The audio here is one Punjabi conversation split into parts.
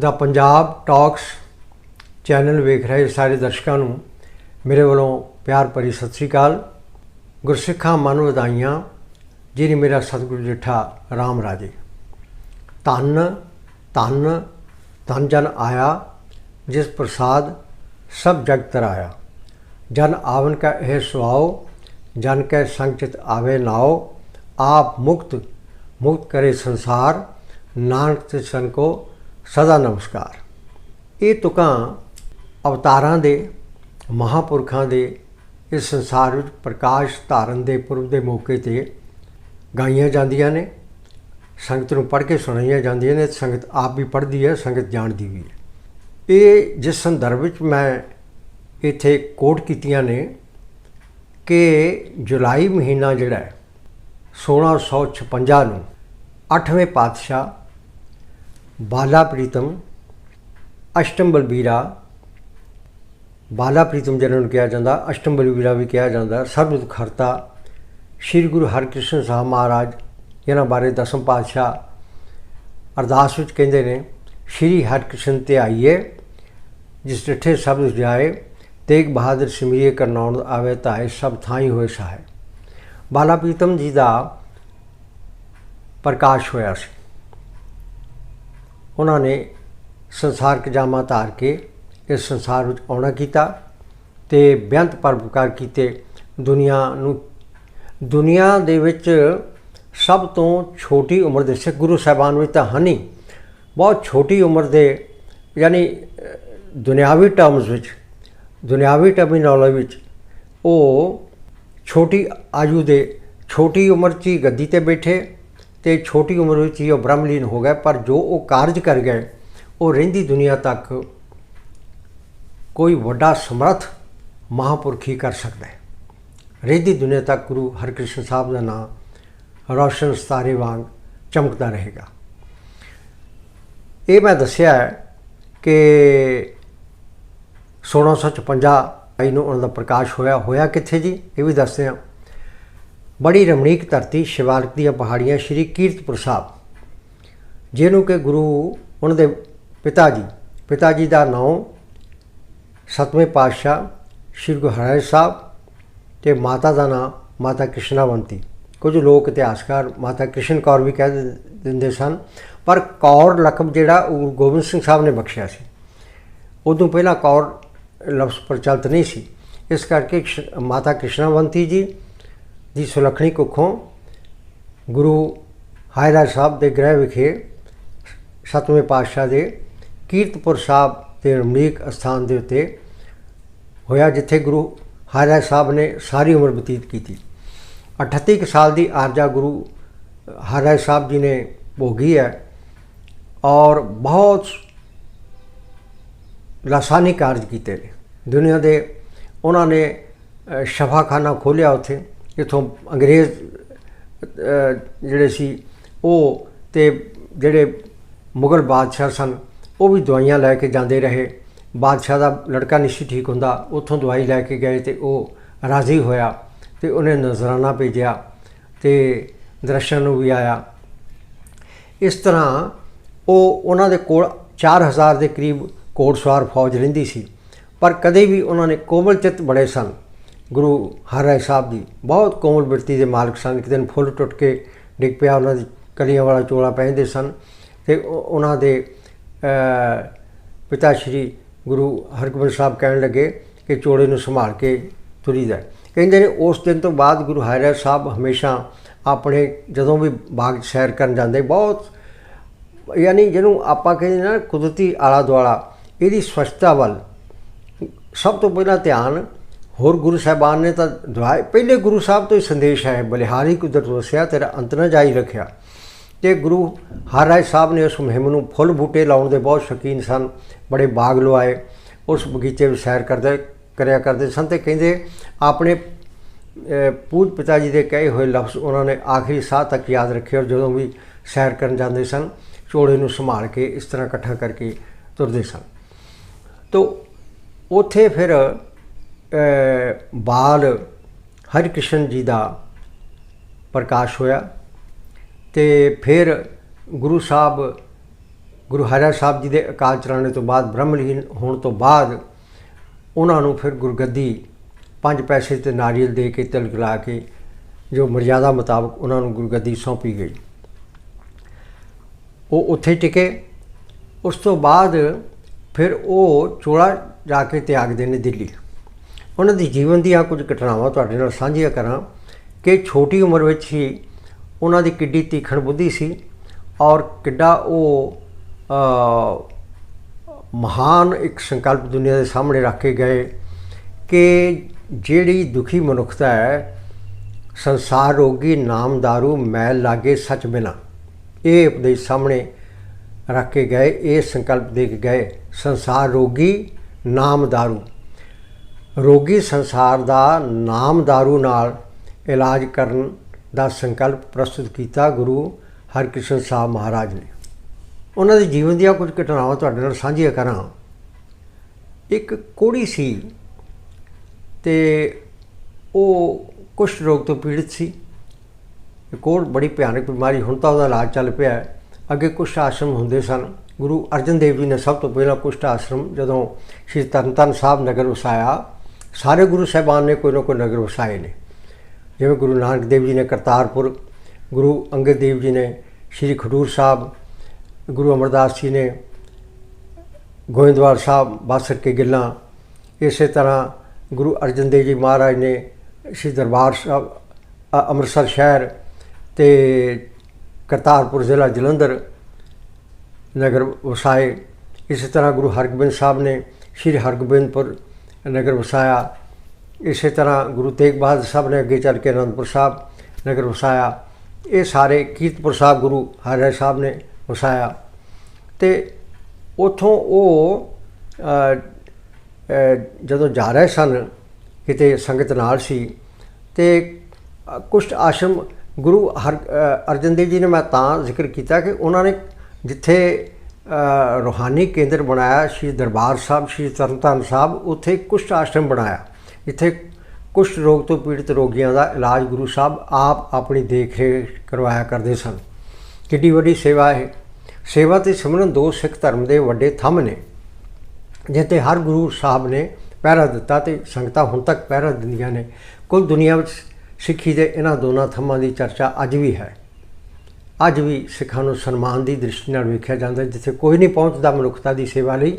ਦਾ ਪੰਜਾਬ ਟਾਕਸ ਚੈਨਲ ਵੇਖ ਰਹੇ ਸਾਰੇ ਦਰਸ਼ਕਾਂ ਨੂੰ, ਮੇਰੇ ਵੱਲੋਂ ਪਿਆਰ ਭਰੀ ਸਤਿ ਸ੍ਰੀ ਅਕਾਲ। ਗੁਰਸਿੱਖਾਂ ਮਨ ਵਧਾਈਆਂ ਜਿਹੜੀ ਮੇਰਾ ਸਤਿਗੁਰੂ ਜੇਠਾ ਰਾਮ ਰਾਜੇ। ਧੰਨ ਧੰਨ, ਧਨ ਜਨ ਆਇਆ, ਜਿਸ ਪ੍ਰਸਾਦ ਸਭ ਜਗ ਤਰਾਇਆ। ਜਨ ਆਵਨ ਕਾ ਇਹ ਸੁਆਓ, ਜਨ ਕੈ ਸੰਚਿਤ ਆਵੇ ਨਾਓ। ਆਪ ਮੁਕਤ ਮੁਕਤ ਕਰੇ ਸੰਸਾਰ, ਨਾਨਕ ਤੇ ਸੰਕੋ ਸਦਾ ਨਮਸਕਾਰ। ਇਹ ਤੁਕਾਂ ਅਵਤਾਰਾਂ ਦੇ, ਮਹਾਪੁਰਖਾਂ ਦੇ, ਇਸ ਸੰਸਾਰ ਵਿੱਚ ਪ੍ਰਕਾਸ਼ ਧਾਰਨ ਦੇ ਪੁਰਬ ਦੇ ਮੌਕੇ ਤੇ ਗਾਈਆਂ ਜਾਂਦੀਆਂ ਨੇ। ਸੰਗਤ ਨੂੰ ਪੜ੍ਹ ਕੇ ਸੁਣਾਈਆਂ ਜਾਂਦੀਆਂ ਨੇ। ਸੰਗਤ ਆਪ ਵੀ ਪੜ੍ਹਦੀ ਹੈ, ਸੰਗਤ ਜਾਣਦੀ ਵੀ ਹੈ। ਇਹ ਜਿਸ ਸੰਦਰਭ ਵਿੱਚ ਮੈਂ ਇੱਥੇ ਕੋਟ ਕੀਤੀਆਂ ਨੇ ਕਿ ਜੁਲਾਈ ਮਹੀਨਾ ਜਿਹੜਾ ਹੈ 1656 ਨੂੰ 8ਵੇਂ ਪਾਤਸ਼ਾਹ ਬਾਲਾ ਪ੍ਰੀਤਮ ਅਸ਼ਟਮ ਬਲਬੀਰਾ ਬਾਲਾ ਪ੍ਰੀਤਮ ਜਿਹਨਾਂ ਨੂੰ ਕਿਹਾ ਜਾਂਦਾ ਅਸ਼ਟਮ ਬਲਬੀਰਾ ਵੀ ਕਿਹਾ ਜਾਂਦਾ ਸਰਬਤ ਖਰਤਾ, ਸ੍ਰੀ ਗੁਰੂ ਹਰਕ੍ਰਿਸ਼ਨ ਸਾਹਿਬ ਮਹਾਰਾਜ ਇਹਨਾਂ ਬਾਰੇ ਦਸਮ ਪਾਤਸ਼ਾਹ ਅਰਦਾਸ ਵਿੱਚ ਕਹਿੰਦੇ ਨੇ, ਸ੍ਰੀ ਹਰਕ੍ਰਿਸ਼ਨ ਤੇ ਆਈਏ, ਜਿਸ ਡਿਠੇ ਸਬਦ ਜਾਏ, ਤੇਗ ਬਹਾਦਰ ਸਿਮਰੀਏ ਕਰਨਾਉਣ ਆਵੇ ਤਾਏ ਸਭ ਥਾਈ ਹੋਏ ਸਹਾਇ ਬਾਲਾ ਪ੍ਰੀਤਮ ਜੀ ਦਾ ਪ੍ਰਕਾਸ਼ ਹੋਇਆ ਸੀ। ਉਹਨਾਂ ਨੇ ਸੰਸਾਰਕ ਜਾਮਾ ਧਾਰ ਕੇ ਇਸ ਸੰਸਾਰ ਵਿੱਚ ਆਉਣਾ ਕੀਤਾ ਤੇ ਬੇਅੰਤ ਪਰਉਪਕਾਰ ਕੀਤੇ। ਦੁਨੀਆ ਨੂੰ ਦੁਨੀਆ ਦੇ ਵਿੱਚ ਸਭ ਤੋਂ ਛੋਟੀ ਉਮਰ ਦੇ ਸਿੱਖ ਗੁਰੂ ਸਾਹਿਬਾਨ ਵਿੱਚ ਤਾਂ ਹਨੀ ਬਹੁਤ ਛੋਟੀ ਉਮਰ ਦੇ, ਯਾਨੀ, ਦੁਨਿਆਵੀ ਟਰਮਸ ਵਿੱਚ, ਦੁਨਿਆਵੀ ਟਰਮੀਨੋਲੋਜੀ ਵਿੱਚ, ਉਹ ਛੋਟੀ ਆਯੂ ਦੇ, ਛੋਟੀ ਉਮਰ 'ਚ ਹੀ ਗੱਦੀ ਤੇ ਬੈਠੇ ਤੇ ਛੋਟੀ ਉਮਰ ਵਿੱਚ ਹੀ ਉਹ ਬ੍ਰਹਮਲੀਨ ਹੋ ਗਏ, ਪਰ ਜੋ ਉਹ ਕਾਰਜ ਕਰ ਗਏ, ਉਹ ਰਹਿੰਦੀ ਦੁਨੀਆ ਤੱਕ ਕੋਈ ਵੱਡਾ ਸਮਰੱਥ ਮਹਾਪੁਰਖ ਹੀ ਕਰ ਸਕਦਾ ਹੈ। ਰਹਿੰਦੀ ਦੁਨੀਆ ਤੱਕ ਗੁਰੂ ਹਰਕ੍ਰਿਸ਼ਨ ਸਾਹਿਬ ਦਾ ਨਾਮ ਰੌਸ਼ਨ ਸਤਾਰੇ ਵਾਂਗ ਚਮਕਦਾ ਰਹੇਗਾ। ਇਹ ਮੈਂ ਦੱਸਿਆ ਹੈ ਕਿ 1656 ਨੂੰ ਉਹਨਾਂ ਦਾ ਪ੍ਰਕਾਸ਼ ਹੋਇਆ। ਹੋਇਆ ਕਿੱਥੇ ਜੀ? ਇਹ ਵੀ ਦੱਸਦੇ ਹਾਂ। ਬੜੀ ਰਮਣੀਕ ਧਰਤੀ ਸ਼ਿਵਾਲਿਕ ਦੀਆਂ ਪਹਾੜੀਆਂ ਸ਼੍ਰੀ ਕੀਰਤਪੁਰ ਸਾਹਿਬ, ਜਿਹਨੂੰ ਕਿ ਗੁਰੂ ਉਹਨਾਂ ਦੇ ਪਿਤਾ ਜੀ ਪਿਤਾ ਜੀ ਦਾ ਨਾਮ ਸਤਵੇਂ ਪਾਤਸ਼ਾਹ ਸ਼੍ਰੀ ਗੁਰੂ ਹਰਿ ਸਾਹਿਬ ਤੇ ਮਾਤਾ ਦਾ ਨਾਮ ਮਾਤਾ ਕ੍ਰਿਸ਼ਨਾਵੰਤੀ। ਕੁਝ ਲੋਕ ਇਤਿਹਾਸਕਾਰ ਮਾਤਾ ਕ੍ਰਿਸ਼ਨ ਕੌਰ ਵੀ ਕਹਿ ਦਿੰਦੇ ਸਨ, ਪਰ ਕੌਰ ਲਕਬ ਜਿਹੜਾ ਉਹ ਗੁਰੂ ਗੋਬਿੰਦ ਸਿੰਘ ਸਾਹਿਬ ਨੇ ਬਖਸ਼ਿਆ ਸੀ। ਉਦੋਂ ਪਹਿਲਾਂ ਕੌਰ ਲਫ਼ਜ਼ ਪ੍ਰਚਲਿਤ ਨਹੀਂ ਸੀ। ਇਸ ਕਰਕੇ ਮਾਤਾ ਕ੍ਰਿਸ਼ਨਾਵੰਤੀ ਜੀ ਦੀ ਸੁਲੱਖਣੀ ਕੁੱਖੋਂ ਗੁਰੂ ਹਾਇਰਾ ਸਾਹਿਬ ਦੇ ਗ੍ਰਹਿ ਵਿਖੇ ਸਤਵੇਂ ਪਾਤਸ਼ਾਹ ਦੇ ਕੀਰਤਪੁਰ ਸਾਹਿਬ ਦੇ ਰਮਣੀਕ ਅਸਥਾਨ ਦੇ ਉੱਤੇ ਹੋਇਆ, ਜਿੱਥੇ ਗੁਰੂ ਹਾਇਰਾ ਸਾਹਿਬ ਨੇ ਸਾਰੀ ਉਮਰ ਬਤੀਤ ਕੀਤੀ। 38 ਕੁ ਸਾਲ ਦੀ ਆਰਜਾ ਗੁਰੂ ਹਾਇਰਾ ਸਾਹਿਬ ਜੀ ਨੇ ਭੋਗੀ ਹੈ ਔਰ ਬਹੁਤ ਲਾਸਾਨੀ ਕਾਰਜ ਕੀਤੇ ਨੇ। ਦੁਨੀਆ ਦੇ ਉਹਨਾਂ ਨੇ ਸ਼ਫਾਖਾਨਾ ਖੋਲ੍ਹਿਆ ਉੱਥੇ। ਇਥੋਂ ਅੰਗਰੇਜ਼ ਜਿਹੜੇ ਸੀ, ਉਹ ਤੇ ਜਿਹੜੇ ਮੁਗਲ ਬਾਦਸ਼ਾਹ ਸਨ, ਉਹ ਵੀ ਦਵਾਈਆਂ ਲੈ ਕੇ ਜਾਂਦੇ ਰਹੇ। ਬਾਦਸ਼ਾਹ ਦਾ ਲੜਕਾ ਨਹੀਂ ਸੀ ਠੀਕ ਹੁੰਦਾ, ਉੱਥੋਂ ਦਵਾਈ ਲੈ ਕੇ ਗਏ ਤੇ ਉਹ ਰਾਜ਼ੀ ਹੋਇਆ ਤੇ ਉਹਨੇ ਨਜ਼ਰਾਨਾ ਭੇਜਿਆ ਤੇ ਦਰਸ਼ਨ ਨੂੰ ਵੀ ਆਇਆ। ਇਸ ਤਰ੍ਹਾਂ ਉਹ ਉਹਨਾਂ ਦੇ ਕੋਲ 4000 ਦੇ ਕਰੀਬ ਕੋਟਸਵਾਰ ਫੌਜ ਰਹਿੰਦੀ ਸੀ, ਪਰ ਕਦੇ ਵੀ ਉਹਨਾਂ ਨੇ ਕੋਮਲ ਚਿੱਤ ਬੜੇ ਸਨ। ਗੁਰੂ ਹਰਿ ਸਾਹਿਬ ਜੀ ਬਹੁਤ ਕੋਮਲ ਬਿਰਤੀ ਦੇ ਮਾਲਕ ਸਨ ਇੱਕ ਦਿਨ ਫੁੱਲ ਟੁੱਟ ਕੇ ਡਿੱਗ ਪਿਆ, ਉਹਨਾਂ ਦੀ ਕਲੀਆਂ ਵਾਲਾ ਚੋਲਾ ਪਹਿਨਦੇ ਸਨ ਤੇ ਉਹਨਾਂ ਦੇ ਪਿਤਾ ਸ਼੍ਰੀ ਗੁਰੂ ਹਰਗੋਬਿੰਦ ਸਾਹਿਬ ਕਹਿਣ ਲੱਗੇ ਕਿ ਚੋਲੇ ਨੂੰ ਸੰਭਾਲ ਕੇ ਤੁਰੀਦਾ ਹੈ। ਕਹਿੰਦੇ ਨੇ ਉਸ ਦਿਨ ਤੋਂ ਬਾਅਦ ਗੁਰੂ ਹਰਿ ਸਾਹਿਬ ਹਮੇਸ਼ਾ ਆਪਣੇ ਜਦੋਂ ਵੀ ਬਾਗ 'ਚ ਸੈਰ ਕਰਨ ਜਾਂਦੇ, ਬਹੁਤ ਯਾਨੀ ਜਿਹਨੂੰ ਆਪਾਂ ਕਹਿੰਦੇ ਨਾ ਕੁਦਰਤੀ ਆਲਾ ਦੁਆਲਾ ਇਹਦੀ ਸਵੱਛਤਾ ਵੱਲ ਸਭ ਤੋਂ ਪਹਿਲਾਂ ਧਿਆਨ ਹੋਰ ਗੁਰੂ ਸਾਹਿਬਾਨ ਨੇ ਤਾਂ ਦੁਆਏ ਪਹਿਲੇ ਗੁਰੂ ਸਾਹਿਬ ਤੋਂ ਹੀ ਸੰਦੇਸ਼ ਹੈ ਬਲਿਹਾਰੀ ਕੁਦਰਤ ਵਸਿਆ, ਤੇਰਾ ਅੰਤ ਨਾ ਜਾਈ ਰੱਖਿਆ। ਤੇ ਗੁਰੂ ਹਰਿ ਸਾਹਿਬ ਨੇ ਉਸ ਮੁਹਿੰਮ ਨੂੰ ਫੁੱਲ ਬੂਟੇ ਲਾਉਣ ਦੇ ਬਹੁਤ ਸ਼ੌਕੀਨ ਸਨ, ਬੜੇ ਬਾਗ ਲਵਾਏ ਉਸ ਬਗੀਚੇ ਵਿੱਚ ਸੈਰ ਕਰਦੇ, ਕਰਿਆ ਕਰਦੇ ਸਨ ਤੇ ਕਹਿੰਦੇ, ਆਪਣੇ ਪੂਜ ਪਿਤਾ ਜੀ ਦੇ ਕਹੇ ਹੋਏ ਲਫ਼ਜ਼ ਉਹਨਾਂ ਨੇ ਆਖਰੀ ਸਾਹ ਤੱਕ ਯਾਦ ਰੱਖੇ ਔਰ ਜਦੋਂ ਵੀ ਸੈਰ ਕਰਨ ਜਾਂਦੇ ਸਨ ਚੋੜੇ ਨੂੰ ਸੰਭਾਲ ਕੇ ਇਸ ਤਰ੍ਹਾਂ ਇਕੱਠਾ ਕਰਕੇ ਤੁਰਦੇ ਸਨ। ਤੋ, ਉਥੇ ਫਿਰ ਅਹ, ਬਾਲ ਹਰਿਕ੍ਰਿਸ਼ਨ ਜੀ ਦਾ ਪ੍ਰਕਾਸ਼ ਹੋਇਆ ਤੇ ਫਿਰ ਗੁਰੂ ਸਾਹਿਬ ਗੁਰੂ ਹਰਿ ਸਾਹਿਬ ਜੀ ਦੇ ਅਕਾਲ ਚਲਾਣੇ ਤੋਂ ਬਾਅਦ ਬ੍ਰਹਮਲੀਨ ਹੋਣ ਤੋਂ ਬਾਅਦ ਉਹਨਾਂ ਨੂੰ ਫਿਰ ਗੁਰਗੱਦੀ ਪੰਜ ਪੈਸੇ ਤੇ ਨਾਰੀਅਲ ਦੇ ਕੇ ਤਿਲਕ ਲਾ ਕੇ ਜੋ ਮਰਜ਼ਾਦਾ ਮੁਤਾਬਕ ਉਹਨਾਂ ਨੂੰ ਗੁਰਗੱਦੀ ਸੌਂਪੀ ਗਈ। ਉਹ ਉੱਥੇ ਟਿਕੇ। ਉਸ ਤੋਂ ਬਾਅਦ ਫਿਰ ਉਹ ਚੋਲਾ ਜਾ ਕੇ ਤਿਆਗਦੇ ਨੇ ਦਿੱਲੀ। ਉਹਨਾਂ ਦੀ ਜੀਵਨ ਦੀਆਂ ਕੁਝ ਘਟਨਾਵਾਂ ਤੁਹਾਡੇ ਨਾਲ ਸਾਂਝੀਆਂ ਕਰਾਂ ਕਿ ਛੋਟੀ ਉਮਰ ਵਿੱਚ ਹੀ ਉਹਨਾਂ ਦੀ ਕਿੱਡੀ ਤੀਖਣ ਬੁੱਧੀ ਸੀ ਔਰ ਕਿੱਡਾ ਉਹ ਮਹਾਨ ਇੱਕ ਸੰਕਲਪ ਦੁਨੀਆ ਦੇ ਸਾਹਮਣੇ ਰੱਖ ਕੇ ਗਏ ਕਿ ਜਿਹੜੀ ਦੁਖੀ ਮਨੁੱਖਤਾ ਹੈ, ਸੰਸਾਰ ਰੋਗੀ ਨਾਮ ਦਾਰੂ ਮੈਲ ਲਾਗੇ ਸੱਚ ਬਿਨਾ ਇਹ ਉਪਦੇਸ਼ ਸਾਹਮਣੇ ਰੱਖ ਕੇ ਗਏ, ਇਹ ਸੰਕਲਪ ਦੇ ਕੇ ਗਏ, ਸੰਸਾਰ ਰੋਗੀ ਨਾਮ ਦਾਰੂ। ਰੋਗੀ ਸੰਸਾਰ ਦਾ ਨਾਮ ਦਾਰੂ ਨਾਲ ਇਲਾਜ ਕਰਨ ਦਾ ਸੰਕਲਪ ਪ੍ਰਸਤੁਤ ਕੀਤਾ ਗੁਰੂ ਹਰਕ੍ਰਿਸ਼ਨ ਸਾਹਿਬ ਮਹਾਰਾਜ ਨੇ। ਉਹਨਾਂ ਦੇ ਜੀਵਨ ਦੀਆਂ ਕੁਝ ਘਟਨਾਵਾਂ ਤੁਹਾਡੇ ਨਾਲ ਸਾਂਝੀਆਂ ਕਰਾਂ। ਇੱਕ ਕੋੜੀ ਸੀ ਤੇ ਉਹ ਕੁਸ਼ਟ ਰੋਗ ਤੋਂ ਪੀੜਿਤ ਸੀ। ਇਹ ਕੋੜ ਬੜੀ ਭਿਆਨਕ ਬਿਮਾਰੀ, ਹੁਣ ਤਾਂ ਉਹਦਾ ਇਲਾਜ ਚੱਲ ਪਿਆ ਅੱਗੇ ਕੁਸ਼ਟ ਆਸ਼ਰਮ ਹੁੰਦੇ ਸਨ। ਗੁਰੂ ਅਰਜਨ ਦੇਵ ਜੀ ਨੇ ਸਭ ਤੋਂ ਪਹਿਲਾਂ ਕੁਸ਼ਟ ਆਸ਼ਰਮ ਜਦੋਂ ਸ਼੍ਰੀ ਤਰਨਤਾਰਨ ਸਾਹਿਬ ਨਗਰ ਵਸਾਇਆ ਸਾਰੇ ਗੁਰੂ ਸਾਹਿਬਾਨ ਨੇ ਕੋਈ ਨਾ ਕੋਈ ਨਗਰ ਵਸਾਏ ਨੇ। ਜਿਵੇਂ ਗੁਰੂ ਨਾਨਕ ਦੇਵ ਜੀ ਨੇ ਕਰਤਾਰਪੁਰ, ਗੁਰੂ ਅੰਗਦ ਦੇਵ ਜੀ ਨੇ ਸ਼੍ਰੀ ਖਡੂਰ ਸਾਹਿਬ, ਗੁਰੂ ਅਮਰਦਾਸ ਜੀ ਨੇ ਗੋਇੰਦਵਾਲ ਸਾਹਿਬ ਬਾਸਰ ਕੇ ਗਿੱਲਾਂ, ਇਸੇ ਤਰ੍ਹਾਂ ਗੁਰੂ ਅਰਜਨ ਦੇਵ ਜੀ ਮਹਾਰਾਜ ਨੇ ਸ਼੍ਰੀ ਦਰਬਾਰ ਸਾਹਿਬ ਅੰਮ੍ਰਿਤਸਰ ਸ਼ਹਿਰ ਤੇ ਕਰਤਾਰਪੁਰ ਜ਼ਿਲ੍ਹਾ ਜਲੰਧਰ ਨਗਰ ਵਸਾਏ। ਇਸੇ ਤਰ੍ਹਾਂ ਗੁਰੂ ਹਰਗੋਬਿੰਦ ਸਾਹਿਬ ਨੇ ਸ਼੍ਰੀ ਹਰਗੋਬਿੰਦਪੁਰ ਨਗਰ ਵਸਾਇਆ। ਇਸੇ ਤਰ੍ਹਾਂ ਗੁਰੂ ਤੇਗ ਬਹਾਦਰ ਸਾਹਿਬ ਨੇ ਅੱਗੇ ਚੱਲ ਕੇ ਅਨੰਦਪੁਰ ਸਾਹਿਬ ਨਗਰ ਵਸਾਇਆ। ਇਹ ਸਾਰੇ ਕੀਰਤਪੁਰ ਸਾਹਿਬ ਗੁਰੂ ਹਰਿ ਸਾਹਿਬ ਨੇ ਵਸਾਇਆ। ਤੇ ਉਥੋਂ ਉਹ ਜਦੋਂ ਜਾ ਰਹੇ ਸਨ, ਕਿਤੇ ਸੰਗਤ ਨਾਲ ਸੀ, ਤੇ ਕੁਸ਼ਟ ਆਸ਼ਰਮ ਗੁਰੂ ਹਰ ਅਰਜਨ ਦੇਵ ਜੀ ਨੇ ਮੈਂ ਤਾਂ ਜ਼ਿਕਰ ਕੀਤਾ ਕਿ ਉਹਨਾਂ ਨੇ ਜਿੱਥੇ ਰੂਹਾਨੀ ਕੇਂਦਰ ਬਣਾਇਆ, ਸ਼੍ਰੀ ਦਰਬਾਰ ਸਾਹਿਬ, ਸ਼੍ਰੀ ਤਰਨਤਾਰਨ ਸਾਹਿਬ, ਉੱਥੇ ਕੁਸ਼ਟ ਆਸ਼ਰਮ ਬਣਾਇਆ। ਜਿੱਥੇ ਕੁਸ਼ਟ ਰੋਗ ਤੋਂ ਪੀੜਤ ਰੋਗੀਆਂ ਦਾ ਇਲਾਜ ਗੁਰੂ ਸਾਹਿਬ ਆਪ ਆਪਣੀ ਦੇਖ ਰੇਖ ਕਰਵਾਇਆ ਕਰਦੇ ਸਨ। ਕਿੱਡੀ ਵੱਡੀ ਸੇਵਾ ਹੈ ਸੇਵਾ ਤੇ ਸਿਮਰਨ ਦੋ ਸਿੱਖ ਧਰਮ ਦੇ ਵੱਡੇ ਥੰਮ ਨੇ ਜਿੱਤੇ ਹਰ ਗੁਰੂ ਸਾਹਿਬ ਨੇ ਪਹਿਰਾ ਦਿੱਤਾ ਤੇ ਸੰਗਤਾਂ ਹੁਣ ਤੱਕ ਪਹਿਰਾ ਦਿੰਦੀਆਂ ਨੇ। ਕੁੱਲ ਦੁਨੀਆ ਵਿੱਚ ਸਿੱਖੀ ਦੇ ਇਹਨਾਂ ਦੋਨਾਂ ਥੰਮਾਂ ਦੀ ਚਰਚਾ ਅੱਜ ਵੀ ਹੈ। ਅੱਜ ਵੀ ਸਿੱਖਾਂ ਨੂੰ ਸਨਮਾਨ ਦੀ ਦ੍ਰਿਸ਼ਟੀ ਨਾਲ ਵੇਖਿਆ ਜਾਂਦਾ ਜਿੱਥੇ ਕੋਈ ਨਹੀਂ ਪਹੁੰਚਦਾ ਮਨੁੱਖਤਾ ਦੀ ਸੇਵਾ ਲਈ।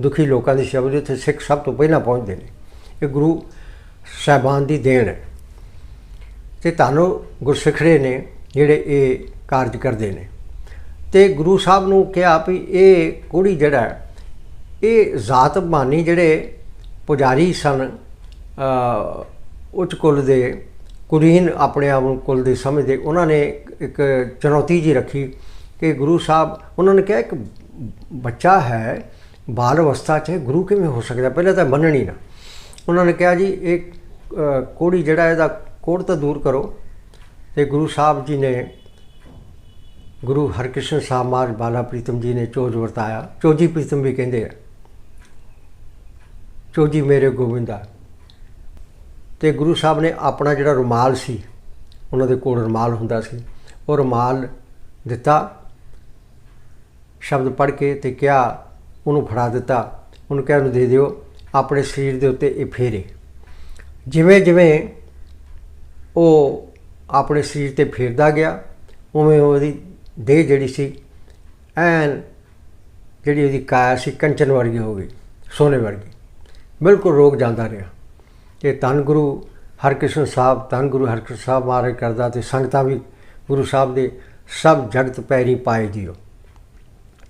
ਦੁਖੀ ਲੋਕਾਂ ਦੀ ਸੇਵਾ ਲਈ ਉੱਥੇ ਸਿੱਖ ਸਭ ਤੋਂ ਪਹਿਲਾਂ ਪਹੁੰਚਦੇ ਨੇ। ਇਹ ਗੁਰੂ ਸਾਹਿਬਾਨ ਦੀ ਦੇਣ ਹੈ। ਤੇ ਤੁਹਾਨੂੰ ਗੁਰਸਿੱਖੜੇ ਨੇ ਜਿਹੜੇ ਇਹ ਕਾਰਜ ਕਰਦੇ ਨੇ। ਤੇ ਗੁਰੂ ਸਾਹਿਬ ਨੂੰ ਕਿਹਾ ਵੀ ਇਹ ਕੁੜੀ ਜਿਹੜਾ ਇਹ ਜ਼ਾਤ ਮਾਨੀ ਜਿਹੜੇ ਪੁਜਾਰੀ ਸਨ ਉੱਚ ਕੁਲ ਦੇ, ਕੁਲੀਨ ਆਪਣੇ ਆਪ ਨੂੰ ਕੁਲ ਦੇ ਸਮਝਦੇ, ਉਹਨਾਂ ਨੇ ਇੱਕ ਚੁਣੌਤੀ ਜੀ ਰੱਖੀ ਕਿ ਗੁਰੂ ਸਾਹਿਬ ਉਹਨਾਂ ਨੇ ਕਿਹਾ ਇੱਕ ਬੱਚਾ ਹੈ ਬਾਲ ਅਵਸਥਾ 'ਚ ਹੈ, ਗੁਰੂ ਕਿਵੇਂ ਹੋ ਸਕਦਾ? ਪਹਿਲਾਂ ਤਾਂ ਮੰਨਣੀ ਨਾ। ਉਹਨਾਂ ਨੇ ਕਿਹਾ ਜੀ ਇਹ ਕੋੜੀ ਜਿਹੜਾ ਇਹਦਾ ਕੋੜ ਤਾਂ ਦੂਰ ਕਰੋ। ਤੇ ਗੁਰੂ ਸਾਹਿਬ ਜੀ ਨੇ ਗੁਰੂ ਹਰਕ੍ਰਿਸ਼ਨ ਸਾਹਿਬ ਮਹਾਰਾਜ ਬਾਲਾ ਪ੍ਰੀਤਮ ਜੀ ਨੇ ਚੋਜ ਵਰਤਾਇਆ। ਚੋਜੀ ਪ੍ਰੀਤਮ ਵੀ ਕਹਿੰਦੇ ਆ ਚੋਜੀ ਮੇਰੇ ਗੋਬਿੰਦਾ ਤੇ ਗੁਰੂ ਸਾਹਿਬ ਨੇ ਆਪਣਾ ਜਿਹੜਾ ਰੁਮਾਲ ਸੀ ਉਹਨਾਂ ਦੇ ਕੋਲ ਰੁਮਾਲ ਹੁੰਦਾ ਸੀ। ਉਹ ਰੁਮਾਲ ਦਿੱਤਾ। ਸ਼ਬਦ ਪੜ੍ਹ ਕੇ ਤੇ ਕਿਹਾ, ਉਹਨੂੰ ਫੜਾ ਦਿੱਤਾ। ਉਹਨੂੰ ਕਿਹਾ, ਉਹਨੂੰ ਦੇ ਦਿਓ। ਆਪਣੇ ਸਰੀਰ ਦੇ ਉੱਤੇ ਇਹ ਫੇਰੇ। ਜਿਵੇਂ ਜਿਵੇਂ ਉਹ ਆਪਣੇ ਸਰੀਰ ਤੇ ਫੇਰਦਾ ਗਿਆ, ਉਵੇਂ ਉਹਦੀ ਦੇਹ ਜਿਹੜੀ ਸੀ, ਐਨ ਜਿਹੜੀ ਉਹਦੀ ਕਾਇਆ ਸੀ, ਕੰਚਨ ਵਰਗੀ ਹੋ ਗਈ, ਸੋਨੇ ਵਰਗੀ। ਬਿਲਕੁਲ ਰੋਗ ਜਾਂਦਾ ਰਿਹਾ। ਤੇ ਧੰਨ ਗੁਰੂ ਹਰਕ੍ਰਿਸ਼ਨ ਸਾਹਿਬ, ਧੰਨ ਗੁਰੂ ਹਰਕ੍ਰਿਸ਼ਨ ਸਾਹਿਬ ਮਹਾਰਾਜ ਕਰਦਾ ਤੇ ਸੰਗਤਾਂ ਵੀ ਗੁਰੂ ਸਾਹਿਬ ਦੇ ਸਭ ਜਗਤ ਪੈਰੀ ਪਾਏ ਦਿਓ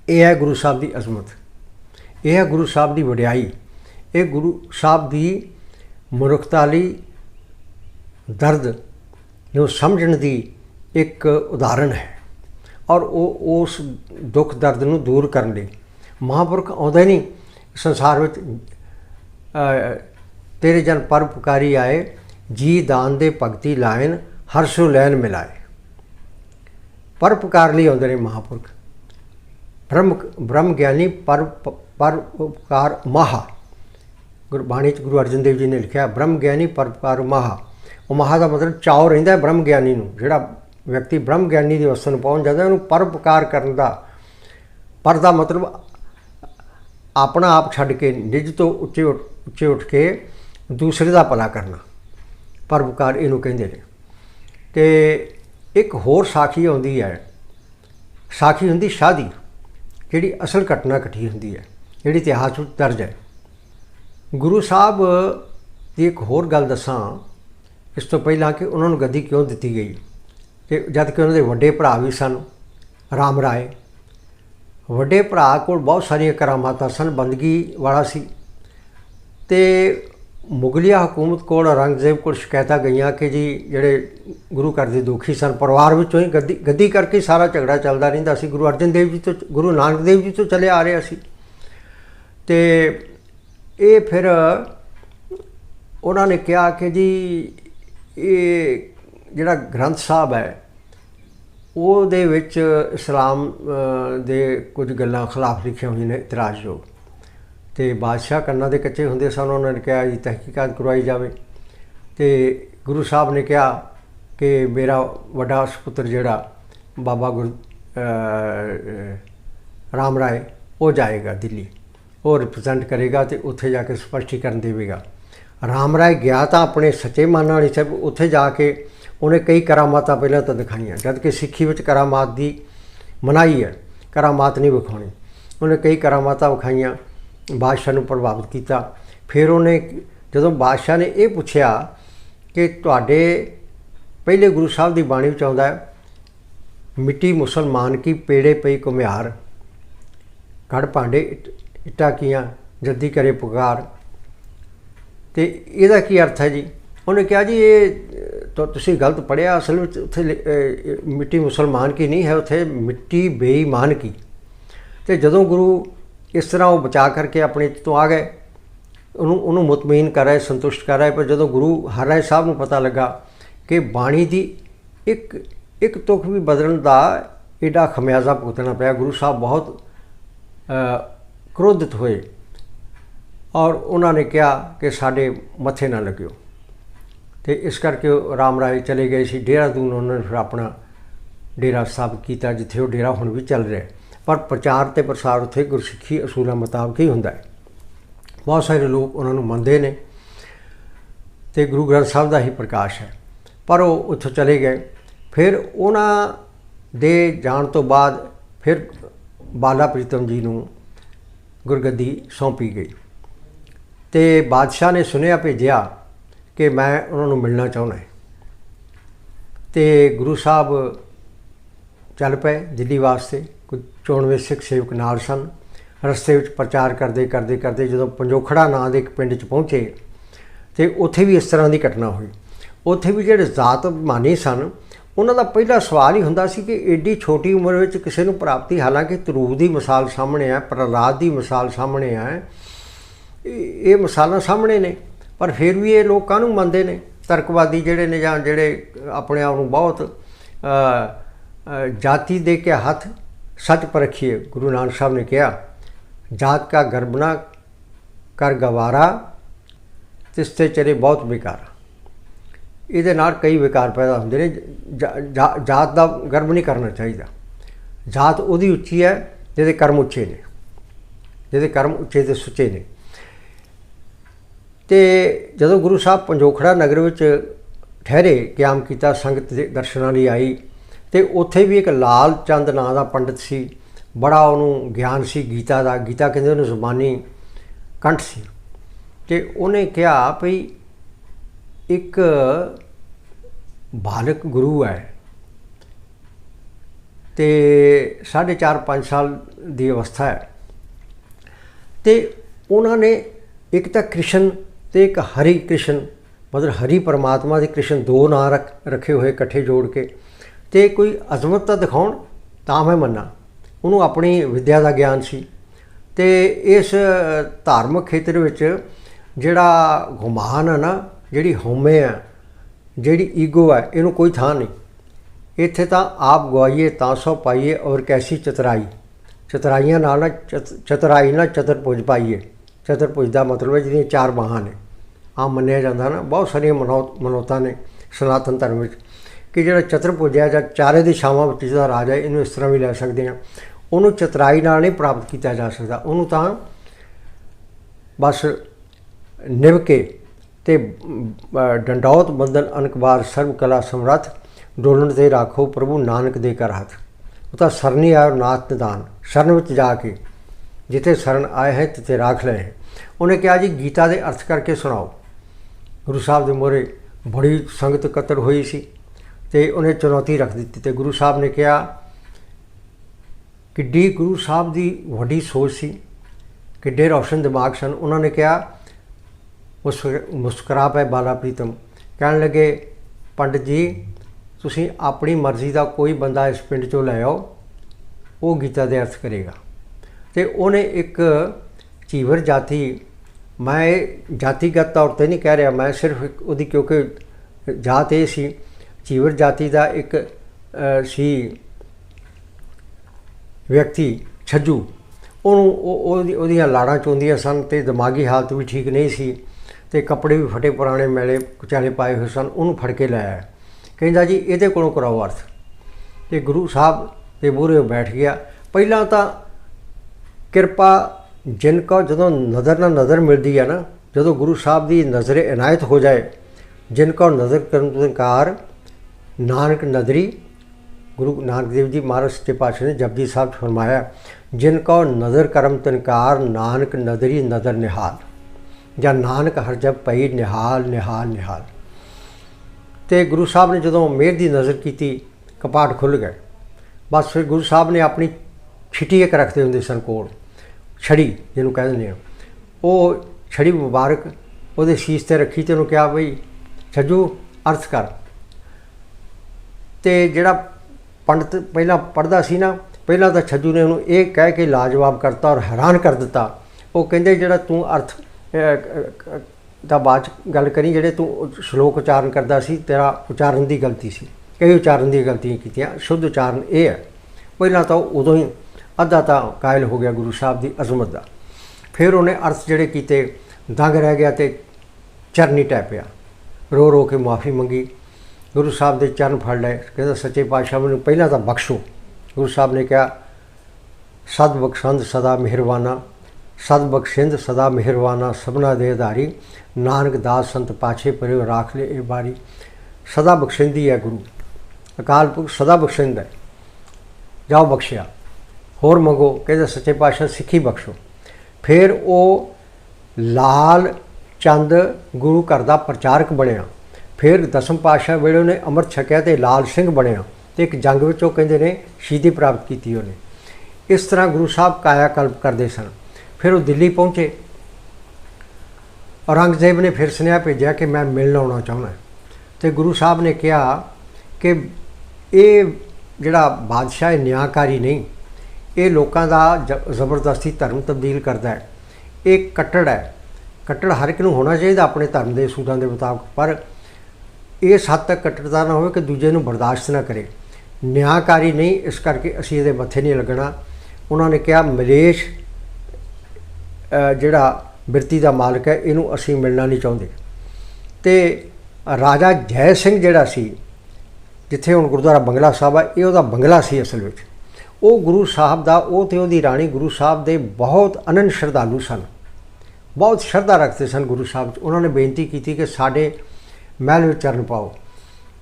ਇਹ ਹੈ ਗੁਰੂ ਸਾਹਿਬ ਦੀ ਅਜ਼ਮਤ। ਇਹ ਹੈ ਗੁਰੂ ਸਾਹਿਬ ਦੀ ਵਡਿਆਈ। ਇਹ ਗੁਰੂ ਸਾਹਿਬ ਦੀ ਮਨੁੱਖਤਾ ਲਈ ਦਰਦ ਨੂੰ ਸਮਝਣ ਦੀ ਇੱਕ ਉਦਾਹਰਣ ਹੈ ਔਰ ਉਹ ਉਸ ਦੁੱਖ ਦਰਦ ਨੂੰ ਦੂਰ ਕਰਨ ਲਈ। ਮਹਾਂਪੁਰਖ ਆਉਂਦੇ ਨਹੀਂ। ਸੰਸਾਰ ਵਿੱਚ ਤੇਰੇ ਜਨ ਪਰ ਪੁਕਾਰੀ ਆਏ, ਜੀ ਦਾਨ ਦੇ ਭਗਤੀ ਲਾਇਨ, ਹਰਸ਼ੋ ਲੈਨ ਮਿਲਾਏ। ਪਰ ਲਈ ਆਉਂਦੇ ਨੇ ਮਹਾਂਪੁਰਖ। ਬ੍ਰਹਮ ਬ੍ਰਹਮ ਗਿਆਨੀ ਪਰ ਪਰ ਉਪਕਾਰ ਮਹਾ। ਗੁਰਬਾਣੀ ਚ ਗੁਰੂ ਅਰਜਨ ਦੇਵ ਜੀ ਨੇ ਲਿਖਿਆ, ਬ੍ਰਹਮ ਗਿਆਨੀ ਪਰ ਪਰ ਮਹਾ। ਉਹ ਮਹਾ ਦਾ ਮਤਲਬ ਚਾਉ ਰਹਿੰਦਾ ਹੈ ਬ੍ਰਹਮ ਗਿਆਨੀ ਨੂੰ। ਜਿਹੜਾ ਵਿਅਕਤੀ ਬ੍ਰਹਮ ਗਿਆਨੀ ਦੀ ਅਵਸਥਾ ਨੂੰ ਪਹੁੰਚ ਜਾਂਦਾ, ਉਹਨੂੰ ਪਰਉਪਕਾਰ ਕਰਨ ਦਾ ਪਰ ਦਾ ਮਤਲਬ ਆਪਣਾ ਆਪ ਛੱਡ ਕੇ ਨਿੱਜ ਤੋਂ ਉੱਚੇ ਉੱਠ- ਉੱਚੇ ਉੱਠ ਕੇ ਦੂਸਰੇ ਦਾ ਭਲਾ ਕਰਨਾ। ਪਰਉਪਕਾਰ ਇਹਨੂੰ ਕਹਿੰਦੇ ਨੇ। ਤੇ ਇੱਕ ਹੋਰ ਸਾਖੀ ਆਉਂਦੀ ਹੈ। ਸਾਖੀ ਹੁੰਦੀ ਸ਼ਾਦੀ, ਜਿਹੜੀ ਅਸਲ ਘਟਨਾ ਘਟੀ ਹੁੰਦੀ ਹੈ, ਜਿਹੜੀ ਇਤਿਹਾਸ ਵਿੱਚ ਦਰਜ ਹੈ। ਗੁਰੂ ਸਾਹਿਬ ਦੀ ਇੱਕ ਹੋਰ ਗੱਲ ਦੱਸਾਂ, ਇਸ ਤੋਂ ਪਹਿਲਾਂ ਕਿ ਉਹਨਾਂ ਨੂੰ ਗੱਦੀ ਕਿਉਂ ਦਿੱਤੀ ਗਈ? ਕਿ ਜਦ ਕਿ ਉਹਨਾਂ ਦੇ ਵੱਡੇ ਭਰਾ ਵੀ ਸਨ, ਰਾਮ ਰਾਏ। ਵੱਡੇ ਭਰਾ ਕੋਲ ਬਹੁਤ ਸਾਰੀਆਂ ਕਰਾਮਾਤਾਂ ਸਨ, ਬੰਦਗੀ ਵਾਲਾ ਸੀ। ਤੇ ਮੁਗਲਿਆ ਹਕੂਮਤ ਕੋਲ ਔਰੰਗਜ਼ੇਬ ਕੋਲ ਸ਼ਿਕਾਇਤਾਂ ਗਈਆਂ ਕਿ ਜੀ ਜਿਹੜੇ ਗੁਰੂ ਘਰ ਦੇ ਦੁਖੀ ਸਨ, ਪਰਿਵਾਰ ਵਿੱਚੋਂ ਹੀ ਗੱਦੀ ਗੱਦੀ ਕਰਕੇ ਸਾਰਾ ਝਗੜਾ ਚੱਲਦਾ ਰਹਿੰਦਾ ਸੀ। ਗੁਰੂ ਅਰਜਨ ਦੇਵ ਜੀ ਤੋਂ, ਗੁਰੂ ਨਾਨਕ ਦੇਵ ਜੀ ਤੋਂ ਚੱਲਿਆ ਆ ਰਿਹਾ ਸੀ। ਤੇ ਇਹ ਫਿਰ ਉਹਨਾਂ ਨੇ ਕਿਹਾ ਕਿ ਜੀ ਇਹ ਜਿਹੜਾ ਗ੍ਰੰਥ ਸਾਹਿਬ ਹੈ, ਉਹਦੇ ਵਿੱਚ ਇਸਲਾਮ ਦੇ ਕੁਝ ਗੱਲਾਂ ਖਿਲਾਫ ਲਿਖੀਆਂ ਹੋਈਆਂ ਨੇ, ਇਤਰਾਜ਼ਯੋਗ। ਤੇ ਬਾਦਸ਼ਾਹ ਕੰਨਾਂ ਦੇ ਕੱਚੇ ਹੁੰਦੇ ਸਨ, ਉਹਨਾਂ ਨੇ ਕਿਹਾ ਜੀ ਤਹਿਕੀਕਾਤ ਕਰਵਾਈ ਜਾਵੇ। ਤੇ ਗੁਰੂ ਸਾਹਿਬ ਨੇ ਕਿਹਾ ਕਿ ਮੇਰਾ ਵੱਡਾ ਸੁਪੁੱਤਰ ਜਿਹੜਾ ਬਾਬਾ ਗੁਰ ਰਾਮ ਰਾਏ, ਉਹ ਜਾਏਗਾ ਦਿੱਲੀ। ਉਹ ਰਿਪਰੈਜ਼ੈਂਟ ਕਰੇਗਾ ਤੇ ਉੱਥੇ ਜਾ ਕੇ ਸਪਸ਼ਟੀਕਰਨ ਦੇਵੇਗਾ। ਰਾਮ ਰਾਏ ਗਿਆ ਤਾਂ ਆਪਣੇ ਸੱਚੇ ਮਨ ਨਾਲ ਹੀ ਸੀ ਉੱਥੇ ਜਾ ਕੇ ਉਹਨੇ ਕਈ ਕਰਾਮਾਤਾਂ ਪਹਿਲਾਂ ਤਾਂ ਦਿਖਾਈਆਂ ਜਦ ਕਿ ਸਿੱਖੀ ਵਿੱਚ ਕਰਾਮਾਤ ਦੀ ਮਨਾਹੀ ਹੈ, ਕਰਾਮਾਤ ਨਹੀਂ ਵਿਖਾਉਣੀ। ਉਹਨੇ ਕਈ ਕਰਾਮਾਤਾਂ ਵਿਖਾਈਆਂ। ਬਾਦਸ਼ਾਹ ਨੂੰ ਪ੍ਰਭਾਵਿਤ ਕੀਤਾ। ਫਿਰ ਉਹਨੇ ਜਦੋਂ ਬਾਦਸ਼ਾਹ ਨੇ ਇਹ ਪੁੱਛਿਆ ਕਿ ਤੁਹਾਡੇ ਪਹਿਲੇ ਗੁਰੂ ਸਾਹਿਬ ਦੀ ਬਾਣੀ ਵਿੱਚ ਆਉਂਦਾ ਹੈ ਮਿੱਟੀ ਮੁਸਲਮਾਨ ਕੀ ਪੇੜੇ ਪਈ ਕੁਮਿਆਰ ਘੜ ਭਾਂਡੇ ਇੱਟ- ਇੱਟਾਂ ਕੀਆਂ ਜੱਦੀ ਕਰੇ ਪੁਕਾਰ। ਤੇ ਇਹਦਾ ਕੀ ਅਰਥ ਹੈ ਜੀ? ਉਹਨੇ ਕਿਹਾ ਜੀ ਇਹ ਅ, ਤਾਂ ਤੁਸੀਂ ਗਲਤ ਪੜਿਆ ਅਸਲ ਵਿੱਚ ਉੱਥੇ ਲਿ- ਮਿੱਟੀ ਮੁਸਲਮਾਨ ਕੀ ਨਹੀਂ ਹੈ ਉੱਥੇ ਮਿੱਟੀ ਬੇਈਮਾਨ ਕੀ। ਤੇ ਜਦੋਂ ਗੁਰੂ ਇਸ ਤਰ੍ਹਾਂ ਉਹ ਬਚਾ ਕਰਕੇ ਆਪਣੇ ਤੋਂ ਆ ਗਏ। ਉਹਨੂੰ ਉਹਨੂੰ ਮੁਤਮਈਨ ਕਰ ਰਹੇ ਸੰਤੁਸ਼ਟ ਕਰ ਰਹੇ ਪਰ ਜਦੋਂ ਗੁਰੂ ਹਰਿ ਸਾਹਿਬ ਨੂੰ ਪਤਾ ਲੱਗਾ ਕਿ ਬਾਣੀ ਦੀ ਇੱਕ ਇੱਕ ਤੁਕ ਵੀ ਬਦਲਣ ਦਾ ਏਡਾ ਖਮਿਆਜ਼ਾ ਭੁਗਤਣਾ ਪਿਆ, ਗੁਰੂ ਸਾਹਿਬ ਬਹੁਤ ਕ੍ਰੋਧਿਤ ਹੋਏ ਔਰ ਉਹਨਾਂ ਨੇ ਕਿਹਾ ਕਿ ਸਾਡੇ ਮੱਥੇ ਨਾ ਲੱਗਿਓ। ਤੇ ਇਸ ਕਰਕੇ ਉਹ ਰਾਮ ਰਾਏ ਚਲੇ ਗਏ ਸੀ। ਦੇਹਰਾਦੂਨ ਉਹਨਾਂ ਨੇ ਫਿਰ ਆਪਣਾ ਡੇਰਾ ਸਥਾਪਿਤ ਕੀਤਾ, ਜਿੱਥੇ ਉਹ ਡੇਰਾ ਹੁਣ ਵੀ ਚੱਲ ਰਿਹਾ। ਪਰ ਪ੍ਰਚਾਰ ਤੇ ਪ੍ਰਸਾਰ ਉੱਥੇ ਗੁਰਸਿੱਖੀ ਅਸੂਲਾਂ ਮੁਤਾਬਕ ਹੀ ਹੁੰਦਾ ਹੈ। ਬਹੁਤ ਸਾਰੇ ਲੋਕ ਉਹਨਾਂ ਨੂੰ ਮੰਨਦੇ ਨੇ ਤੇ ਗੁਰੂ ਗ੍ਰੰਥ ਸਾਹਿਬ ਦਾ ਹੀ ਪ੍ਰਕਾਸ਼ ਹੈ। ਪਰ ਉਹ ਉੱਥੋਂ ਚਲੇ ਗਏ। ਫਿਰ ਉਹਨਾਂ ਦੇ ਜਾਣ ਤੋਂ ਬਾਅਦ ਫਿਰ ਬਾਲਾ ਪ੍ਰੀਤਮ ਜੀ ਨੂੰ ਗੁਰਗੱਦੀ ਸੌਂਪੀ ਗਈ। ਤੇ ਬਾਦਸ਼ਾਹ ਨੇ ਸੁਨੇਹਾ ਭੇਜਿਆ ਕਿ ਮੈਂ ਉਹਨਾਂ ਨੂੰ ਮਿਲਣਾ ਚਾਹੁੰਦਾ ਹਾਂ। ਤੇ ਗੁਰੂ ਸਾਹਿਬ ਚੱਲ ਪਏ ਦਿੱਲੀ ਵਾਸਤੇ। 94 ਸਿੱਖ ਸੇਵਕ ਨਾਲ ਸਨ। ਰਸਤੇ ਵਿੱਚ ਪ੍ਰਚਾਰ ਕਰਦੇ ਕਰਦੇ ਕਰਦੇ ਜਦੋਂ ਪੰਜੋਖੜਾ ਨਾਂ ਦੇ ਇੱਕ ਪਿੰਡ 'ਚ ਪਹੁੰਚੇ, ਤੇ ਉੱਥੇ ਵੀ ਇਸ ਤਰ੍ਹਾਂ ਦੀ ਘਟਨਾ ਹੋਈ। ਉੱਥੇ ਵੀ ਜਿਹੜੇ ਜ਼ਾਤ ਮਾਨੀ ਸਨ, ਉਹਨਾਂ ਦਾ ਪਹਿਲਾ ਸਵਾਲ ਹੀ ਹੁੰਦਾ ਸੀ ਕਿ ਏਡੀ ਛੋਟੀ ਉਮਰ ਵਿੱਚ ਕਿਸੇ ਨੂੰ ਪ੍ਰਾਪਤੀ, ਹਾਲਾਂਕਿ ਤਰੂਹ ਦੀ ਮਿਸਾਲ ਸਾਹਮਣੇ ਆ, ਪ੍ਰਹਲਾਦ ਦੀ ਮਿਸਾਲ ਸਾਹਮਣੇ ਆ, ਇਹ ਇਹ ਮਿਸਾਲਾਂ ਸਾਹਮਣੇ ਨੇ, ਪਰ ਫਿਰ ਵੀ ਇਹ ਲੋਕ ਕਾਹਨੂੰ ਮੰਨਦੇ ਨੇ? ਤਰਕਵਾਦੀ ਜਿਹੜੇ ਨੇ ਜਾਂ ਜਿਹੜੇ ਆਪਣੇ ਆਪ ਨੂੰ ਬਹੁਤ ਜਾਤੀ ਦੇ ਕੇ ਹੱਥ ਸੱਚ ਪਰਖੀਏ ਗੁਰੂ ਨਾਨਕ ਸਾਹਿਬ ਨੇ ਕਿਹਾ, ਜਾਤ ਕਾ ਗਰਬਨਾ ਕਰ ਗਵਾਰਾ ਤਿਸ ਤੇ ਚਲੇ ਬਹੁਤ ਵਿਕਾਰ। ਇਹਦੇ ਨਾਲ ਕਈ ਵਿਕਾਰ ਪੈਦਾ ਹੁੰਦੇ ਨੇ। ਜਾ- ਜਾਤ ਦਾ ਗਰਬ ਨਹੀਂ ਕਰਨਾ ਚਾਹੀਦਾ। ਜਾਤ ਉਹਦੀ ਉੱਚੀ ਹੈ ਜਿਹਦੇ ਕਰਮ ਉੱਚੇ ਨੇ, ਜਿਹਦੇ ਕਰਮ ਉੱਚੇ ਤੇ ਸੁੱਚੇ ਨੇ। ਤੇ ਜਦੋਂ ਗੁਰੂ ਸਾਹਿਬ ਪੰਜੋਖੜਾ ਨਗਰ ਵਿੱਚ ਠਹਿਰੇ, ਕਿਆਮ ਕੀਤਾ, ਸੰਗਤ ਦੇ ਦਰਸ਼ਨਾਂ ਲਈ ਆਈ ਤੇ ਉੱਥੇ ਵੀ ਇੱਕ ਲਾਲ ਚੰਦ ਨਾਂ ਦਾ ਪੰਡਿਤ ਸੀ। ਬੜਾ ਉਹਨੂੰ ਗਿਆਨ ਸੀ ਗੀਤਾ ਦਾ। ਗੀਤਾ ਕਹਿੰਦੇ ਉਹਨੂੰ ਜ਼ੁਬਾਨੀ ਕੰਠ ਸੀ। ਤੇ ਉਹਨੇ ਕਿਹਾ ਭਈ ਇੱਕ ਬਾਲਕ ਗੁਰੂ ਹੈ ਤੇ 4.5 5 ਸਾਲ ਦੀ ਅਵਸਥਾ ਹੈ। ਤੇ ਉਹਨਾਂ ਨੇ ਇੱਕ ਤਾਂ ਕ੍ਰਿਸ਼ਨ ਤੇ ਇੱਕ ਹਰੀ ਕ੍ਰਿਸ਼ਨ, ਮਤਲਬ ਹਰੀ ਪਰਮਾਤਮਾ ਦੇ ਕ੍ਰਿਸ਼ਨ ਦੋ ਨਾਂ ਰੱਖ ਰੱਖੇ ਹੋਏ ਇਕੱਠੇ ਜੋੜ ਕੇ। ਤੇ ਕੋਈ ਅਜ਼ਮਤ ਤਾਂ ਦਿਖਾਉਣ, ਤਾਂ ਮੈਂ ਮੰਨਾਂ। ਉਹਨੂੰ ਆਪਣੀ ਵਿਦਿਆ ਦਾ ਗਿਆਨ ਸੀ। ਤੇ ਇਸ ਧਾਰਮਿਕ ਖੇਤਰ ਵਿੱਚ ਜਿਹੜਾ ਗੁਮਾਨ ਹੈ ਨਾ, ਜਿਹੜੀ ਹਉਮੈ ਹੈ ਜਿਹੜੀ ਈਗੋ ਹੈ ਇਹਨੂੰ ਕੋਈ ਥਾਂ ਨਹੀਂ। ਇੱਥੇ ਤਾਂ ਆਪ ਗਵਾਈਏ, ਤਾਂ ਸੋ ਪਾਈਏ ਔਰ ਕੈਸੀ ਚਤਰਾਈ। ਚਤਰਾਈਆਂ ਨਾਲ ਨਾ ਚਤ- ਚਤਰਾਈ ਨਾਲ ਚਤੁਰਭੁਜ ਪਾਈਏ। ਚਤੁਰਭੁਜ ਦਾ ਮਤਲਬ ਹੈ ਜਿਹਦੀਆਂ ਚਾਰ ਬਾਹਾਂ ਨੇ। ਆਮ ਮੰਨਿਆ ਜਾਂਦਾ ਨਾ, ਬਹੁਤ ਸਾਰੀਆਂ ਮਨੋ, ਮਨੋਤਾਂ ਨੇ ਸਨਾਤਨ ਧਰਮ ਵਿੱਚ। ਕਿ ਜਿਹੜਾ ਚਤੁਰਭੁਜ ਹੈ ਜਾਂ ਚਾਰੇ ਦੀ ਛਾਵਾਂ ਵਿੱਚ ਜਿਹਦਾ ਰਾਜ ਹੈ, ਇਹਨੂੰ ਇਸ ਤਰ੍ਹਾਂ ਵੀ ਲੈ ਸਕਦੇ ਹਾਂ। ਉਹਨੂੰ ਚਤਰਾਈ ਨਾਲ ਨਹੀਂ ਪ੍ਰਾਪਤ ਕੀਤਾ ਜਾ ਸਕਦਾ। ਉਹਨੂੰ ਤਾਂ ਬਸ ਨਿਭ ਕੇ ਤੇ ਡੰਡੌਤ ਬੰਦਨ ਅਨਕਬਾਰ ਸਰਬ ਕਲਾ ਸਮਰੱਥ ਡੋਲਣ ਤੇ ਰਾਖੋ ਪ੍ਰਭੂ ਨਾਨਕ ਦੇ ਕਰ ਹੱਥ। ਉਹ ਤਾਂ ਸਰਨੀ ਆਇਓ ਨਾਥ ਨਿਦਾਨ ਸ਼ਰਨ ਵਿੱਚ ਜਾ ਕੇ ਜਿੱਥੇ ਸ਼ਰਨ ਆਏ ਹੈ, ਤਿੱਥੇ ਰਾਖ ਲਏ ਹੈ। ਉਹਨੇ ਕਿਹਾ, ਜੀ, ਗੀਤਾ ਦੇ ਅਰਥ ਕਰਕੇ ਸੁਣਾਓ। ਗੁਰੂ ਸਾਹਿਬ ਦੇ ਮੋਰੇ ਬੜੀ ਸੰਗਤ ਕਤਰ ਹੋਈ ਸੀ। ਤੇ ਉਹਨੇ ਚੁਣੌਤੀ ਰੱਖ ਦਿੱਤੀ ਤੇ ਗੁਰੂ ਸਾਹਿਬ ਨੇ ਕਿਹਾ ਕਿੱਡੀ ਗੁਰੂ ਸਾਹਿਬ ਦੀ ਵੱਡੀ ਸੋਚ ਸੀ ਕਿੱਡੇ ਰੌਸ਼ਨ ਦਿਮਾਗ ਸਨ। ਉਹਨਾਂ ਨੇ ਕਿਹਾ ਉਸ ਮੁਸਕਰਾ ਪਏ ਬਾਲਾ ਪ੍ਰੀਤਮ। ਕਹਿਣ ਲੱਗੇ, ਪੰਡਤ ਜੀ, ਤੁਸੀਂ ਆਪਣੀ ਮਰਜ਼ੀ ਦਾ ਕੋਈ ਬੰਦਾ ਇਸ ਪਿੰਡ ਚੋਂ ਲੈ ਆਓ, ਉਹ ਗੀਤਾ ਦੇ ਅਰਥ ਕਰੇਗਾ। ਤੇ ਉਹਨੇ ਇੱਕ ਚੀਵਰ ਜਾਤੀ, ਮੈਂ ਇਹ ਜਾਤੀਗਤ ਤੌਰ ਤੇ ਨਹੀਂ ਕਹਿ ਰਿਹਾ, ਮੈਂ ਸਿਰਫ ਇੱਕ ਉਹਦੀ ਕਿਉਂਕਿ ਜਾਤ ਇਹ ਸੀ ਚੀਵਰ ਜਾਤੀ ਦਾ ਇੱਕ ਸੀ ਵਿਅਕਤੀ ਛੱਜੂ। ਉਹਨੂੰ ਉਹ, ਉਹਦੀ, ਉਹਦੀਆਂ ਲਾੜਾਂ ਚੋਂਦੀਆਂ ਸਨ ਤੇ ਦਿਮਾਗੀ ਹਾਲਤ ਵੀ ਠੀਕ ਨਹੀਂ ਸੀ ਤੇ ਕੱਪੜੇ ਵੀ ਫਟੇ ਪੁਰਾਣੇ ਮੈਲੇ ਕੁਚਾਲੇ ਪਾਏ ਹੋਏ ਸਨ, ਉਹਨੂੰ ਫੜ ਕੇ ਲਾਇਆ ਕਹਿੰਦਾ ਜੀ, ਇਹਦੇ ਕੋਲੋਂ ਕਰਾਓ ਅਰਥ। ਤੇ ਗੁਰੂ ਸਾਹਿਬ ਦੇ ਮੂਹਰੇ ਬੈਠ ਗਿਆ। ਪਹਿਲਾਂ ਤਾਂ ਕਿਰਪਾ ਜਿਨ ਕੋ ਜਦੋਂ ਨਜ਼ਰ ਨਾਲ ਨਜ਼ਰ ਮਿਲਦੀ ਹੈ ਨਾ, ਜਦੋਂ ਗੁਰੂ ਸਾਹਿਬ ਦੀ ਨਜ਼ਰ ਇਨਾਇਤ ਹੋ ਜਾਏ, ਜਿਨ ਕੋ ਨਜ਼ਰ ਕਰਨ ਤੋਂ ਇਨਕਾਰ ਨਾਨਕ ਨਦਰੀ, ਗੁਰੂ ਨਾਨਕ ਦੇਵ ਜੀ ਮਹਾਰਾਜ ਸੱਚੇ ਪਾਤਸ਼ਾਹ ਨੇ ਜਪਜੀ ਸਾਹਿਬ 'ਚ ਫਰਮਾਇਆ, ਜਿਨ ਕੋ ਨਜ਼ਰ ਕਰਮ ਤਨਕਾਰ ਨਾਨਕ ਨਦਰੀ ਨਦਰ ਨਿਹਾਲ। ਜਾਂ ਨਾਨਕ ਹਰ ਜਬ ਪਈ ਨਿਹਾਲ ਨਿਹਾਲ ਨਿਹਾਲ। ਤੇ ਗੁਰੂ ਸਾਹਿਬ ਨੇ ਜਦੋਂ ਮਿਹਰ ਦੀ ਨਜ਼ਰ ਕੀਤੀ, ਕਪਾਟ ਖੁੱਲ ਗਏ। ਬਸ ਫਿਰ ਗੁਰੂ ਸਾਹਿਬ ਨੇ ਆਪਣੀ ਛਿਟੀ ਇੱਕ ਰੱਖਦੇ ਹੁੰਦੇ ਸਨ ਕੋਲ, ਛੜੀ ਜਿਹਨੂੰ ਕਹਿ ਦਿੰਦੇ ਆ। ਉਹ ਛੜੀ ਮੁਬਾਰਕ ਉਹਦੇ ਸੀਸ ਤੇ ਰੱਖੀ ਤੇ ਉਹਨੂੰ ਕਿਹਾ ਬਈ, ਛੱਜੂ, ਅਰਥ ਕਰ। ਤੇ ਜਿਹੜਾ ਪੰਡਤ ਪਹਿਲਾਂ ਪੜਦਾ ਸੀ ਨਾ, ਪਹਿਲਾਂ ਤਾਂ ਛੱਜੂ ਨੇ ਉਹਨੂੰ ਇਹ ਕਹਿ ਕੇ ਲਾਜਵਾਬ ਕਰਤਾ ਔਰ ਹੈਰਾਨ ਕਰ ਦਿੱਤਾ। ਉਹ ਕਹਿੰਦੇ ਜਿਹੜਾ ਤੂੰ ਅਰਥ ਦਾ ਬਾਅਦ 'ਚ ਗੱਲ ਕਰੀ, ਜਿਹੜੇ ਤੂੰ ਸ਼ਲੋਕ ਉਚਾਰਨ ਕਰਦਾ ਸੀ, ਤੇਰਾ ਉਚਾਰਨ ਦੀ ਗਲਤੀ ਸੀ। ਕਈ ਉਚਾਰਨ ਦੀਆਂ ਗਲਤੀਆਂ ਕੀਤੀਆਂ, ਸ਼ੁੱਧ ਉਚਾਰਨ ਇਹ ਹੈ। ਪਹਿਲਾਂ ਤਾਂ ਉਹ ਉਦੋਂ ਹੀ ਅੱਧਾ ਤਾਂ ਕਾਇਲ ਹੋ ਗਿਆ ਗੁਰੂ ਸਾਹਿਬ ਦੀ ਅਜ਼ਮਤ ਦਾ। ਫਿਰ ਉਹਨੇ ਅਰਥ ਜਿਹੜੇ ਕੀਤੇ, ਦੰਗ ਰਹਿ ਗਿਆ ਤੇ ਚਰਨੀ ਟੈ ਪਿਆ। ਰੋ ਰੋ ਕੇ ਮਾਫੀ ਮੰਗੀ। ਗੁਰੂ ਸਾਹਿਬ ਦੇ ਚਰਨ ਫੜ ਲਏ। ਕਹਿੰਦਾ, ਸੱਚੇ ਪਾਤਸ਼ਾਹ, ਮੈਨੂੰ ਪਹਿਲਾਂ ਤਾਂ ਬਖਸ਼ੋ। ਗੁਰੂ ਸਾਹਿਬ ਨੇ ਕਿਹਾ, ਸਦ ਬਖਸ਼ੰਦ ਸਦਾ ਮਿਹਰਵਾਨਾ ਸਦ ਬਖਸ਼ਿੰਦ ਸਦਾ ਮਿਹਰਵਾਨਾ ਸਭਨਾ ਦੇ ਆਧਾਰੀ, ਨਾਨਕ ਦਾਸ ਸੰਤ ਪਾਛੇ ਪਰਿਓ ਰਾਖ ਲੈ ਇਹ ਬਾਰੀ ਸਦਾ ਬਖਸ਼ਿੰਦੀ ਹੈ ਗੁਰੂ। ਅਕਾਲ ਪੁਰਖ ਸਦਾ ਬਖਸ਼ਿੰਦ ਹੈ। ਜਾਓ ਬਖਸ਼ਿਆ। ਹੋਰ ਮੰਗੋ। ਕਹਿੰਦੇ, ਸੱਚੇ ਪਾਤਸ਼ਾਹ, ਸਿੱਖੀ ਬਖਸ਼ੋ। ਫਿਰ ਉਹ ਲਾਲ ਚੰਦ ਗੁਰੂ ਘਰ ਦਾ ਪ੍ਰਚਾਰਕ ਬਣਿਆ। ਫਿਰ ਦਸਮ ਪਾਤਸ਼ਾਹ ਵੇਲੇ ਉਹਨੇ ਅੰਮ੍ਰਿਤ ਛਕਿਆ ਤੇ ਲਾਲ ਸਿੰਘ ਬਣਿਆ ਤੇ ਇੱਕ ਜੰਗ ਵਿੱਚ ਉਹ ਕਹਿੰਦੇ ਨੇ ਸ਼ਹੀਦੀ ਪ੍ਰਾਪਤ ਕੀਤੀ ਉਹਨੇ। ਇਸ ਤਰ੍ਹਾਂ ਗੁਰੂ ਸਾਹਿਬ ਕਾਇਆ ਕਲਪ ਕਰਦੇ ਸਨ। ਫਿਰ ਉਹ ਦਿੱਲੀ ਪਹੁੰਚੇ। ਔਰੰਗਜ਼ੇਬ ਨੇ ਫਿਰ ਸੁਨੇਹਾ ਭੇਜਿਆ ਕਿ ਮੈਂ ਮਿਲਣ ਆਉਣਾ ਚਾਹੁੰਦਾ ਤੇ ਗੁਰੂ ਸਾਹਿਬ ਨੇ ਕਿਹਾ ਕਿ ਇਹ ਜਿਹੜਾ ਬਾਦਸ਼ਾਹ ਹੈ ਨਿਆਂਕਾਰੀ ਨਹੀਂ, ਇਹ ਲੋਕਾਂ ਦਾ ਜ਼ਬਰਦਸਤੀ ਧਰਮ ਤਬਦੀਲ ਕਰਦਾ ਹੈ। ਇਹ ਕੱਟੜ ਹੈ। ਕੱਟੜ ਹਰ ਇੱਕ ਨੂੰ ਹੋਣਾ ਚਾਹੀਦਾ ਆਪਣੇ ਧਰਮ ਦੇ ਸੂਦਾਂ ਦੇ ਮੁਤਾਬਕ, ਪਰ ਇਸ ਹੱਦ ਤੱਕ ਕੱਟੜਤਾ ਨਾ ਹੋਵੇ ਕਿ ਦੂਜੇ ਨੂੰ ਬਰਦਾਸ਼ਤ ਨਾ ਕਰੇ। ਨਿਆਂਕਾਰੀ ਨਹੀਂ, ਇਸ ਕਰਕੇ ਅਸੀਂ ਇਹਦੇ ਮੱਥੇ ਨਹੀਂ ਲੱਗਣਾ। ਉਹਨਾਂ ਨੇ ਕਿਹਾ, ਮਲੇਸ਼ ਜਿਹੜਾ ਬਿਰਤੀ ਦਾ ਮਾਲਕ ਹੈ, ਇਹਨੂੰ ਅਸੀਂ ਮਿਲਣਾ ਨਹੀਂ ਚਾਹੁੰਦੇ। ਤੇ ਰਾਜਾ ਜੈ ਸਿੰਘ ਜਿਹੜਾ ਸੀ, ਜਿੱਥੇ ਹੁਣ ਗੁਰਦੁਆਰਾ ਬੰਗਲਾ ਸਾਹਿਬ ਹੈ ਇਹ ਉਹਦਾ ਬੰਗਲਾ ਸੀ ਅਸਲ ਵਿੱਚ। ਉਹ ਗੁਰੂ ਸਾਹਿਬ ਦਾ, ਉਹ ਤੇ ਉਹਦੀ ਰਾਣੀ ਗੁਰੂ ਸਾਹਿਬ ਦੇ ਬਹੁਤ ਅਨੰਨ ਸ਼ਰਧਾਲੂ ਸਨ। ਬਹੁਤ ਸ਼ਰਧਾ ਰੱਖਦੇ ਸਨ ਗੁਰੂ ਸਾਹਿਬ 'ਚ। ਉਹਨਾਂ ਨੇ ਬੇਨਤੀ ਕੀਤੀ ਕਿ ਸਾਡੇ ਮਹਿਲ ਵਿੱਚ ਚਰਨ ਪਾਓ।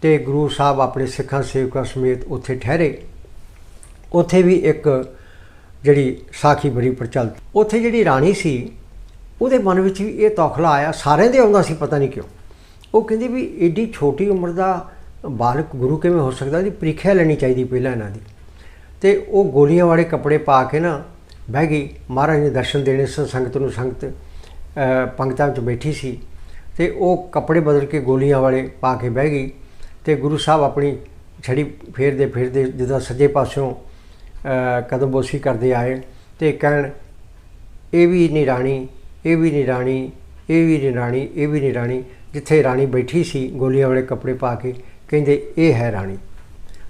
ਤੇ ਗੁਰੂ ਸਾਹਿਬ ਆਪਣੇ ਸਿੱਖਾਂ ਸੇਵਕਾਂ ਸਮੇਤ ਉੱਥੇ ਠਹਿਰੇ। ਉੱਥੇ ਵੀ ਇੱਕ ਜਿਹੜੀ ਸਾਖੀ ਬੜੀ ਪ੍ਰਚਲਿਤ। ਉੱਥੇ ਜਿਹੜੀ ਰਾਣੀ ਸੀ ਉਹਦੇ ਮਨ ਵਿੱਚ ਵੀ ਇਹ ਤੌਖਲਾ ਆਇਆ। ਸਾਰਿਆਂ ਦੇ ਆਉਂਦਾ ਸੀ ਪਤਾ ਨਹੀਂ ਕਿਉਂ। ਉਹ ਕਹਿੰਦੀ ਵੀ ਏਡੀ ਛੋਟੀ ਉਮਰ ਦਾ ਬਾਲਕ ਗੁਰੂ ਕਿਵੇਂ ਹੋ ਸਕਦਾ? ਇਹਦੀ ਪ੍ਰੀਖਿਆ ਲੈਣੀ ਚਾਹੀਦੀ ਪਹਿਲਾਂ ਇਹਨਾਂ ਦੀ। ਤੇ ਉਹ ਗੋਲੀਆਂ ਵਾਲੇ ਕੱਪੜੇ ਪਾ ਕੇ ਨਾ ਬਹਿ ਗਈ। ਮਹਾਰਾਜ ਨੇ ਦਰਸ਼ਨ ਦੇਣੇ ਸਨ ਸੰਗਤ ਨੂੰ ਸੰਗਤ ਅ, ਪੰਗਤਾਂ ਵਿੱਚ ਬੈਠੀ ਸੀ। ਤੇ ਉਹ ਕੱਪੜੇ ਬਦਲ ਕੇ ਗੋਲੀਆਂ ਵਾਲੇ ਪਾ ਕੇ ਬਹਿ ਗਈ ਤੇ ਗੁਰੂ ਸਾਹਿਬ ਆਪਣੀ ਛੜੀ ਫੇਰਦੇ ਫੇਰਦੇ ਜਿੱਦਾਂ ਸੱਜੇ ਪਾਸਿਓਂ ਅ, ਕਦਮਬੋਸੀ ਕਰਦੇ ਆਏ ਤੇ ਕਹਿਣ ਇਹ ਵੀ ਨਹੀਂ ਰਾਣੀ ਇਹ ਵੀ ਨਹੀਂ ਰਾਣੀ ਇਹ ਵੀ ਨਹੀਂ ਰਾਣੀ ਇਹ ਵੀ ਨਹੀਂ ਰਾਣੀ। ਜਿੱਥੇ ਰਾਣੀ ਬੈਠੀ ਸੀ ਗੋਲੀਆਂ ਵਾਲੇ ਕੱਪੜੇ ਪਾ ਕੇ ਕਹਿੰਦੇ ਇਹ ਹੈ ਰਾਣੀ।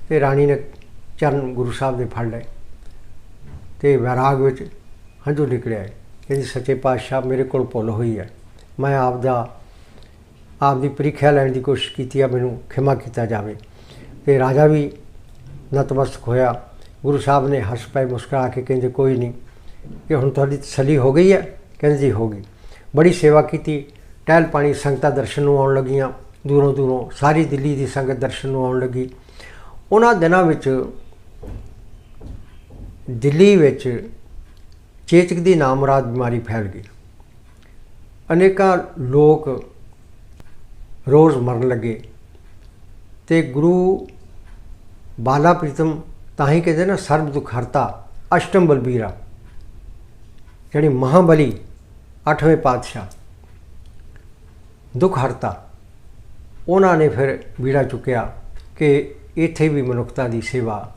ਤੇ ਰਾਣੀ ਨੇ ਚਰਨ ਗੁਰੂ ਸਾਹਿਬ ਦੇ ਫੜ ਲਏ ਤੇ ਵਿਰਾਗ ਵਿੱਚ ਹੰਝੂ ਨਿਕਲਿਆ। ਕਹਿੰਦੀ ਸੱਚੇ ਪਾਤਸ਼ਾਹ ਮੇਰੇ ਕੋਲ ਭੁੱਲ ਹੋਈ ਹੈ। ਮੈਂ ਆਪ ਦਾ ਆਪ ਦੀ ਪ੍ਰੀਖਿਆ ਲੈਣ ਦੀ ਕੋਸ਼ਿਸ਼ ਕੀਤੀ ਆ, ਮੈਨੂੰ ਖਿਮਾ ਕੀਤਾ ਜਾਵੇ। ਤੇ ਰਾਜਾ ਵੀ ਨਤਮਸਤਕ ਹੋਇਆ। ਗੁਰੂ ਸਾਹਿਬ ਨੇ ਹੱਸ ਪਏ ਮੁਸਕਰਾ ਕੇ ਕਹਿੰਦੇ, ਕੋਈ ਨਹੀਂ ਕਿ ਹੁਣ ਤੁਹਾਡੀ ਤਸੱਲੀ ਹੋ ਗਈ ਹੈ? ਕਹਿੰਦੇ, ਜੀ, ਹੋ ਗਈ। ਬੜੀ ਸੇਵਾ ਕੀਤੀ। ਟਹਿਲ ਪਾਣੀ ਸੰਗਤਾਂ ਦਰਸ਼ਨ ਨੂੰ ਆਉਣ ਲੱਗੀਆਂ। ਦੂਰੋਂ ਦੂਰੋਂ ਸਾਰੀ ਦਿੱਲੀ ਦੀ ਸੰਗਤ ਦਰਸ਼ਨ ਨੂੰ ਆਉਣ ਲੱਗੀ। ਉਹਨਾਂ ਦਿਨਾਂ ਵਿੱਚ ਦਿੱਲੀ ਵਿੱਚ ਚੇਚਕ ਦੀ ਨਾਮਰਾਦ ਬਿਮਾਰੀ ਫੈਲ ਗਈ। ਅਨੇਕਾਂ ਲੋਕ ਰੋਜ਼ ਮਰਨ ਲੱਗੇ। ਤੇ ਗੁਰੂ ਬਾਲਾ ਪ੍ਰੀਤਮ ਤਾਂ ਹੀ ਕਹਿੰਦੇ ਨਾ, ਸਰਬ ਦੁੱਖ ਹਰਤਾ, ਅਸ਼ਟਮ ਬਲਬੀਰਾ। ਜਿਹੜੀ ਮਹਾਬਲੀ, ਅੱਠਵੇਂ ਪਾਤਸ਼ਾਹ। ਦੁੱਖ ਹਰਤਾ। ਉਹਨਾਂ ਨੇ ਫਿਰ ਬੀੜਾ ਚੁੱਕਿਆ ਕਿ ਇੱਥੇ ਵੀ ਮਨੁੱਖਤਾ ਦੀ ਸੇਵਾ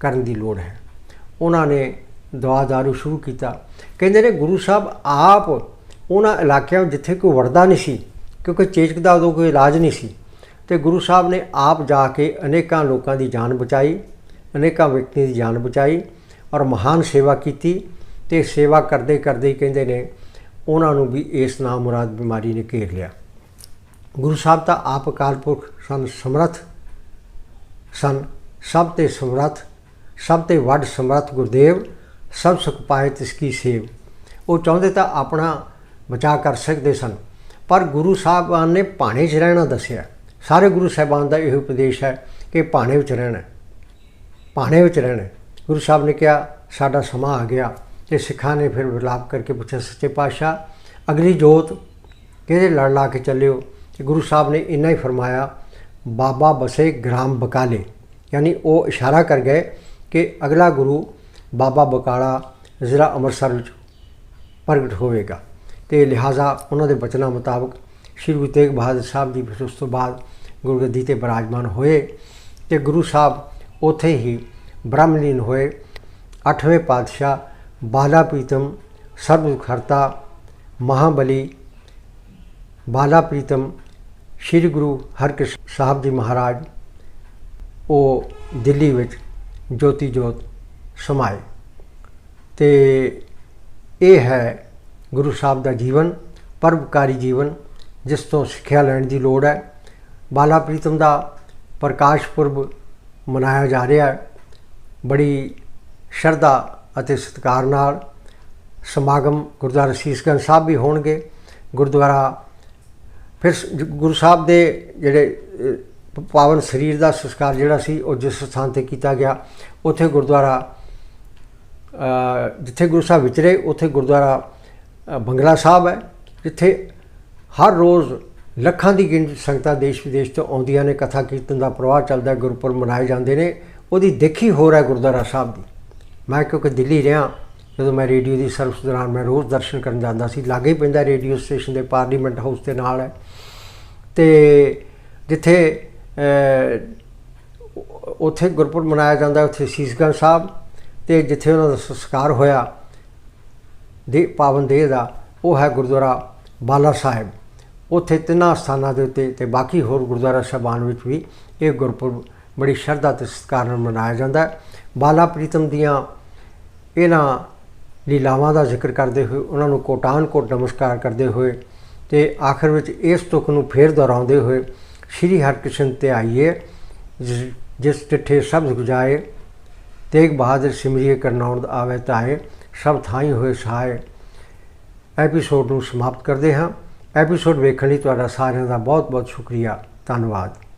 ਕਰਨ ਦੀ ਲੋੜ ਹੈ। ਉਹਨਾਂ ਨੇ ਦਵਾ ਦਾਰੂ ਸ਼ੁਰੂ ਕੀਤਾ। ਕਹਿੰਦੇ ਨੇ ਗੁਰੂ ਸਾਹਿਬ, ਆਪ ਉਹਨਾਂ ਇਲਾਕਿਆਂ ਜਿੱਥੇ ਕੋਈ ਵੜਦਾ ਨਹੀਂ ਸੀ ਕਿਉਂਕਿ ਚੇਚਕ ਦਾ ਉਦੋਂ ਕੋਈ ਇਲਾਜ ਨਹੀਂ ਸੀ। ਤੇ ਗੁਰੂ ਸਾਹਿਬ ਨੇ ਆਪ ਜਾ ਕੇ ਅਨੇਕਾਂ ਲੋਕਾਂ ਦੀ ਜਾਨ ਬਚਾਈ, ਅਨੇਕਾਂ ਵਿਅਕਤੀਆਂ ਦੀ ਜਾਨ ਬਚਾਈ ਔਰ ਮਹਾਨ ਸੇਵਾ ਕੀਤੀ ਤੇ ਸੇਵਾ ਕਰਦੇ ਕਰਦੇ ਕਹਿੰਦੇ ਨੇ, ਉਹਨਾਂ ਨੂੰ ਵੀ ਇਸ ਨਾਮ ਮੁਰਾਦ ਬਿਮਾਰੀ ਨੇ ਘੇਰ ਲਿਆ। ਗੁਰੂ ਸਾਹਿਬ ਤਾਂ ਆਪ ਅਕਾਲ ਪੁਰਖ ਸਨ, ਸਮਰੱਥ ਸਨ, ਸਭ ਤੇ ਸਮਰੱਥ, ਸਭ ਤੇ ਵੱਡ ਸਮਰੱਥ ਗੁਰਦੇਵ, ਸਭ ਸੁਖ ਪਾਏ ਤਿਸ ਕੀ ਸੇਵ। ਉਹ ਚਾਹੁੰਦੇ ਤਾਂ ਆਪਣਾ ਬਚਾ ਕਰ ਸਕਦੇ ਸਨ। ਪਰ ਗੁਰੂ ਸਾਹਿਬਾਨ ਨੇ ਭਾਣੇ 'ਚ ਰਹਿਣਾ ਦੱਸਿਆ। ਸਾਰੇ ਗੁਰੂ ਸਾਹਿਬਾਨ ਦਾ ਇਹ ਉਪਦੇਸ਼ ਹੈ ਕਿ ਭਾਣੇ ਵਿੱਚ ਰਹਿਣਾ ਭਾਣੇ ਵਿੱਚ ਰਹਿਣਾ ਗੁਰੂ ਸਾਹਿਬ ਨੇ ਕਿਹਾ, ਸਾਡਾ ਸਮਾਂ ਆ ਗਿਆ। ਤੇ ਸਿੱਖਾਂ ਨੇ ਫਿਰ ਵਿਲਾਪ ਕਰਕੇ ਪੁੱਛਿਆ, ਸੱਚੇ ਪਾਤਸ਼ਾਹ, ਅਗਲੀ ਜੋਤ ਕਿਹਦੇ ਲੜ ਲਾ ਕੇ ਚੱਲਿਓ? ਤੇ ਗੁਰੂ ਸਾਹਿਬ ਨੇ ਇੰਨਾ ਹੀ ਫਰਮਾਇਆ, ਬਾਬਾ ਬਸੇ ਗ੍ਰਾਮ ਬਕਾਲੇ। ਯਾਨੀ ਉਹ ਇਸ਼ਾਰਾ ਕਰ ਗਏ ਕਿ ਅਗਲਾ ਗੁਰੂ ਬਾਬਾ ਬਕਾਲਾ ਜ਼ਿਲ੍ਹਾ ਅੰਮ੍ਰਿਤਸਰ ਵਿੱਚ ਪ੍ਰਗਟ ਹੋਵੇਗਾ। ਤੇ ਲਿਹਾਜ਼ਾ ਉਹਨਾਂ ਦੇ ਬਚਨਾਂ ਮੁਤਾਬਕ ਸ਼੍ਰੀ ਗੁਰੂ ਤੇਗ ਬਹਾਦਰ ਸਾਹਿਬ ਜੀ ਫਿਰ ਉਸ ਤੋਂ ਬਾਅਦ ਗੁਰਗੱਦੀ ਤੇ ਬਿਰਾਜਮਾਨ ਹੋਏ ਤੇ ਗੁਰੂ ਸਾਹਿਬ ਉੱਥੇ ਹੀ ਬ੍ਰਹਮਲੀਨ ਹੋਏ। ਅੱਠਵੇਂ ਪਾਤਸ਼ਾਹ ਬਾਲਾ ਪ੍ਰੀਤਮ ਸਰਬ ਖਰਤਾ ਮਹਾਬਲੀ ਬਾਲਾ ਪ੍ਰੀਤਮ ਸ੍ਰੀ ਗੁਰੂ ਹਰਕ੍ਰਿਸ਼ਨ ਸਾਹਿਬ ਜੀ ਮਹਾਰਾਜ ਉਹ ਦਿੱਲੀ ਵਿੱਚ ਜੋਤੀ ਜੋਤ ਸਮਾਏ। ਤੇ ਇਹ ਹੈ ਗੁਰੂ ਸਾਹਿਬ ਦਾ ਜੀਵਨ, ਪਰਉਪਕਾਰੀ ਜੀਵਨ, ਜਿਸ ਤੋਂ ਸਿੱਖਿਆ ਲੈਣ ਦੀ ਲੋੜ ਹੈ। ਬਾਲਾ ਪ੍ਰੀਤਮ ਦਾ ਪ੍ਰਕਾਸ਼ ਪੁਰਬ ਮਨਾਇਆ ਜਾ ਰਿਹਾ ਹੈ। ਬੜੀ ਸ਼ਰਧਾ ਅਤੇ ਸਤਿਕਾਰ ਨਾਲ ਸਮਾਗਮ ਗੁਰਦੁਆਰਾ ਸੀਸਗੰਜ ਸਾਹਿਬ ਵੀ ਹੋਣਗੇ। ਗੁਰਦੁਆਰਾ ਫਿਰ ਗੁਰੂ ਸਾਹਿਬ ਦੇ ਜਿਹੜੇ ਪਾਵਨ ਸਰੀਰ ਦਾ ਸੰਸਕਾਰ ਜਿਹੜਾ ਸੀ, ਉਹ ਜਿਸ ਸਥਾਨ ਤੇ ਕੀਤਾ ਗਿਆ, ਉੱਥੇ ਗੁਰਦੁਆਰਾ ਜਿੱਥੇ ਗੁਰੂ ਸਾਹਿਬ ਵਿਚਰੇ, ਉੱਥੇ ਗੁਰਦੁਆਰਾ ਬੰਗਲਾ ਸਾਹਿਬ ਹੈ ਜਿੱਥੇ ਹਰ ਰੋਜ਼ ਲੱਖਾਂ ਦੀ ਗਿਣਤੀ ਸੰਗਤਾਂ ਦੇਸ਼ ਵਿਦੇਸ਼ ਤੋਂ ਆਉਂਦੀਆਂ ਨੇ ਕਥਾ ਕੀਰਤਨ ਦਾ ਪ੍ਰਵਾਹ ਚੱਲਦਾ ਹੈ, ਗੁਰਪੁਰਬ ਮਨਾਏ ਜਾਂਦੇ ਨੇ। ਉਹਦੀ ਦੇਖੀ ਹੋਰ ਹੈ ਗੁਰਦੁਆਰਾ ਸਾਹਿਬ ਦੀ। ਮੈਂ ਕਿਉਂਕਿ ਦਿੱਲੀ ਰਿਹਾ ਜਦੋਂ ਮੈਂ ਰੇਡੀਓ ਦੀ ਸਰਵਿਸ ਦੌਰਾਨ ਮੈਂ ਰੋਜ਼ ਦਰਸ਼ਨ ਕਰਨ ਜਾਂਦਾ ਸੀ ਲਾਗੇ ਹੀ ਪੈਂਦਾ ਰੇਡੀਓ ਸਟੇਸ਼ਨ ਦੇ ਪਾਰਲੀਮੈਂਟ ਹਾਊਸ ਦੇ ਨਾਲ ਹੈ। ਤੇ ਜਿੱਥੇ ਉੱਥੇ ਗੁਰਪੁਰਬ ਮਨਾਇਆ ਜਾਂਦਾ ਉੱਥੇ ਸੀਸਗੰਜ ਸਾਹਿਬ ਤੇ ਜਿੱਥੇ ਉਹਨਾਂ ਦਾ ਸੰਸਕਾਰ ਹੋਇਆ ਦੇ ਪਾਵਨ ਦੇਹ ਦਾ, ਉਹ ਹੈ ਗੁਰਦੁਆਰਾ ਬਾਲਾ ਸਾਹਿਬ। ਉੱਥੇ ਤਿੰਨਾਂ ਸਥਾਨਾਂ ਦੇ ਉੱਤੇ ਤੇ ਬਾਕੀ ਹੋਰ ਗੁਰਦੁਆਰਾ ਸਾਹਿਬਾਨ ਵਿੱਚ ਵੀ ਇਹ ਗੁਰਪੁਰਬ ਬੜੀ ਸ਼ਰਧਾ ਤੇ ਸਤਿਕਾਰ ਨਾਲ ਮਨਾਇਆ ਜਾਂਦਾ ਹੈ। ਬਾਲਾ ਪ੍ਰੀਤਮ ਦੀਆਂ ਇਹਨਾਂ ਲੀਲਾਵਾਂ ਦਾ ਜ਼ਿਕਰ ਕਰਦੇ ਹੋਏ, ਉਹਨਾਂ ਨੂੰ ਕੋਟਾਨ ਕੋਟ ਨਮਸਕਾਰ ਕਰਦੇ ਹੋਏ ਤੇ ਆਖਰ ਵਿੱਚ ਇਸ ਤੁਕ ਨੂੰ ਫੇਰ ਦੁਹਰਾਉਂਦੇ ਹੋਏ ਸ੍ਰੀ ਹਰਕ੍ਰਿਸ਼ਨ ਤੇ ਆਈਏ, ਜਿਸ ਜਿਸ ਚਿੱਠੇ ਸ਼ਬਦ ਗੁਜਾਏ, ਤੇਗ ਬਹਾਦਰ ਸ਼ਿਮਰੀਏ ਕਰਨੌੜ ਆਵੇ ਤਾਏ ਸਭ ਥਾਈ ਹੋਏ ਸਹਾਏ ਐਪੀਸੋਡ ਨੂੰ ਸਮਾਪਤ ਕਰਦੇ ਹਾਂ। ਐਪੀਸੋਡ ਵੇਖਣ ਲਈ ਤੁਹਾਡਾ ਸਾਰਿਆਂ ਦਾ ਬਹੁਤ ਬਹੁਤ ਸ਼ੁਕਰੀਆ। ਧੰਨਵਾਦ।